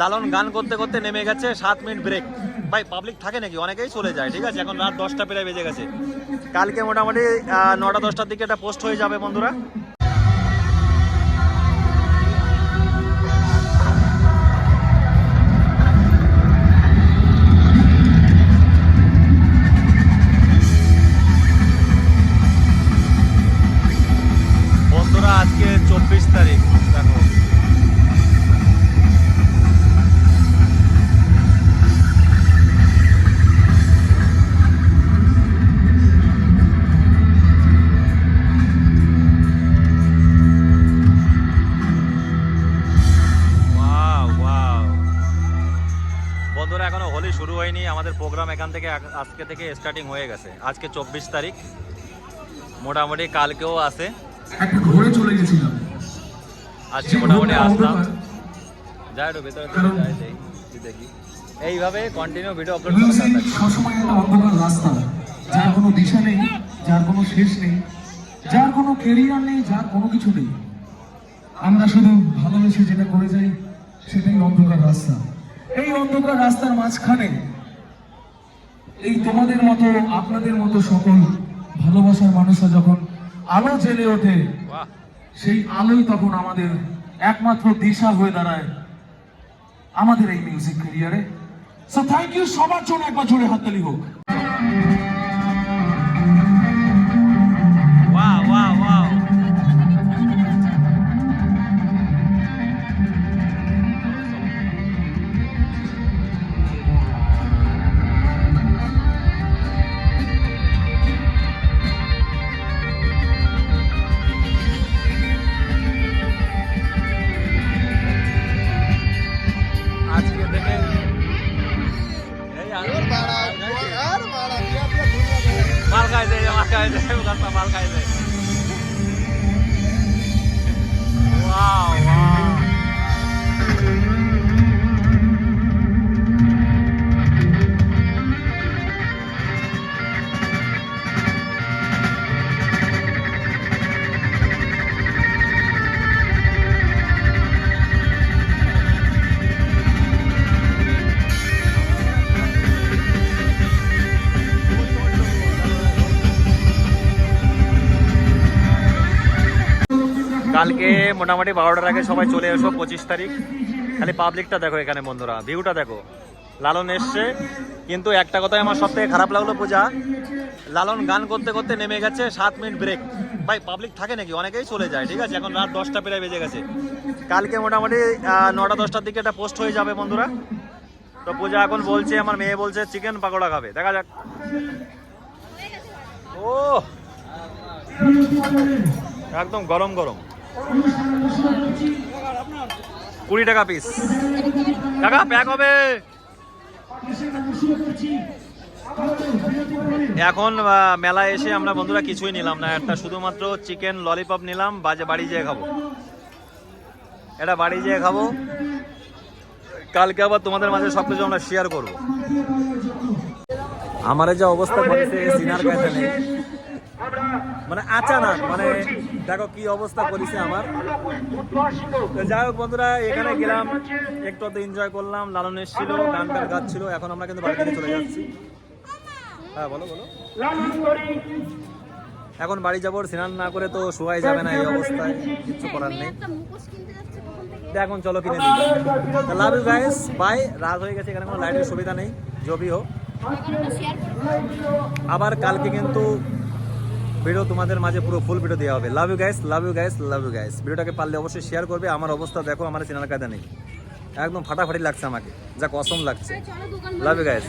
লালন গান করতে করতে নেমে গেছে, সাত মিনিট ব্রেক ভাই পাবলিক থাকে নাকি? অনেকেই চলে যায়, ঠিক আছে? এখন রাত দশটা প্রায় বেজে গেছে। কালকে মোটামুটি নটা দশটার দিকে এটা পোস্ট হয়ে যাবে, বন্ধুরা। বন্ধুরা, আজকে চব্বিশ তারিখ হয়নি আমাদের প্রোগ্রাম এখান থেকে আজকে থেকে স্টার্টিং হয়ে গেছে। আজকে চব্বিশ তারিখ। মোটামুটি কালকেও আছে। একটা ঘোরে চলে গেছিলাম। আজকে মোটামুটি আসলাম। যাই একটু ভেতরে যাই দেখি, এইভাবে কন্টিনিউ ভিডিও আপলোড করতে থাকি সবসময় একটা অন্ধকার রাস্তা। যার কোনো দিশা নেই যার কোনো শেষ নেই যার কোনো কেরিয়ার নেই যার কোনো কিছু নেই। আমরা শুধু ভালোবেসে যেটা করে যাই সেটাই অন্ধকার রাস্তা। এই অন্ধকার রাস্তার মাঝখানে এই তোমাদের মতো আপনাদের মতো সকল ভালোবাসার মানুষরা যখন আলো জেলে ওঠে সেই আলোই তখন আমাদের একমাত্র দিশা হয়ে দাঁড়ায় আমাদের এই মিউজিক ক্যারিয়ারে সো থ্যাংক ইউ সবার জন্য একবার জোরে হাততালি হোক। काय जाय उदाचा माल काय जाय কালকে মোটামুটি বারোটার আগে সবাই চলে এসো, পঁচিশ তারিখ। খালি পাবলিকটা দেখো এখানে বন্ধুরা ভিউটা দেখো। লালন এসছে, কিন্তু একটা কথাই আমার সব থেকে খারাপ লাগল পূজা, লালন গান করতে করতে নেমে গেছে সাত মিনিট ব্রেক ভাই পাবলিক থাকে নাকি? অনেকেই চলে যায়, ঠিক আছে? এখন রাত দশটা প্রায় বেজে গেছে। কালকে মোটামুটি নটা, দশটার দিকে এটা পোস্ট হয়ে যাবে বন্ধুরা। তো পূজা এখন বলছে, আমার মেয়ে বলছে চিকেন পাকোড়া খাবে। দেখা যাক। ও একদম গরম গরম। কুড়ি টাকা পিস টাকা প্যাক হবে। এখন মেলায় এসে আমরা বন্ধুরা কিছুই নিলাম না। একটা শুধুমাত্র চিকেন ললিপপ নিলাম, বাজে বাড়ি যেয়ে খাব। এটা বাড়ি যেয়ে খাব। কালকে আবার তোমাদের মাঝে সবকিছু আমরা শেয়ার করব। আমার যে অবস্থা সিনার কাছে নেই। মানে আচানক মানে দেখো কি অবস্থা করেছে আমার। যাই হোক বন্ধুরা, এখানে গেলাম, একটু তো এনজয় করলাম, লালন এসেছিল, গান টান গাচ্ছিল, এখন আমরা কিন্তু বাড়ি থেকে চলে যাচ্ছি। হ্যাঁ বলো বলো। এখন বাড়ি যাব, স্নান না করে তো শোয়াই যাবে না এই অবস্থায়, কিচ্ছু করার নেই। এখন চলো কিনে দিই। লাভ ইউ গাইস বাই রাত হয়ে গেছে, এখানে কোনো লাইটের সুবিধা নেই জবি হোক। আবার কালকে কিন্তু ভিডিও তোমাদের মাঝে পুরো ফুল ভিডিও দেওয়া হবে। Love you guys love you guys love you guys ভিডিওটাকে পারলে অবশ্যই শেয়ার করবে। আমার অবস্থা দেখো আমার চেনার কায়দা নেই। একদম ফাটাফাটি লাগছে আমাকে। যা কসম লাগছে। লাভ ইউ গাইস